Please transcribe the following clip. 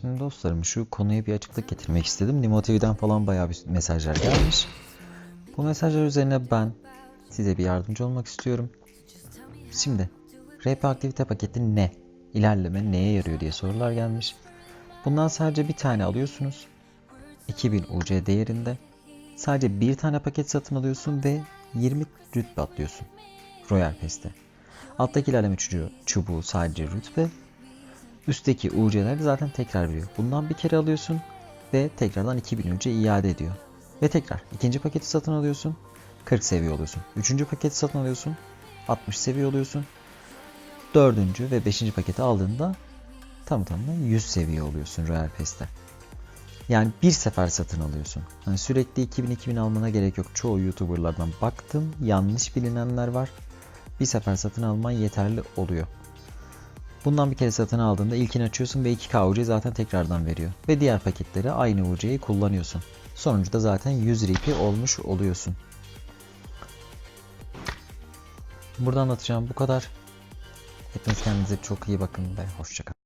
Şimdi dostlarım şu konuya bir açıklık getirmek istedim. Nimo TV'den falan bayağı bir mesajlar gelmiş. Bu mesajlar üzerine ben size bir yardımcı olmak istiyorum. Şimdi RP aktivite paketi ne? İlerleme neye yarıyor diye sorular gelmiş. Bundan sadece bir tane alıyorsunuz. 2000 UC değerinde. Sadece bir tane paket satın alıyorsun ve 20 rütbe atlıyorsun. Royal Pass'te. Alttaki ilerleme çubuğu, çubuğu sadece rütbe. Üstteki UC'leri zaten tekrar veriyor. Bundan bir kere alıyorsun ve tekrardan 2000 UC iade ediyor. Ve tekrar ikinci paketi satın alıyorsun. 40 seviye oluyorsun. Üçüncü paketi satın alıyorsun. 60 seviye oluyorsun. Dördüncü ve beşinci paketi aldığında tam tamına 100 seviye oluyorsun Royal Pass'te. Yani bir sefer satın alıyorsun. Hani sürekli 2000-2000 almana gerek yok. Çoğu YouTuber'lardan baktım. Yanlış bilinenler var. Bir sefer satın alman yeterli oluyor. Bundan bir kere satın aldığında ilkini açıyorsun ve 2K UC zaten tekrardan veriyor. Ve diğer paketleri aynı UC'yi kullanıyorsun. Sonuçta zaten 100 RP olmuş oluyorsun. Burada anlatacağım bu kadar. Hepiniz kendinize çok iyi bakın ve hoşçakalın.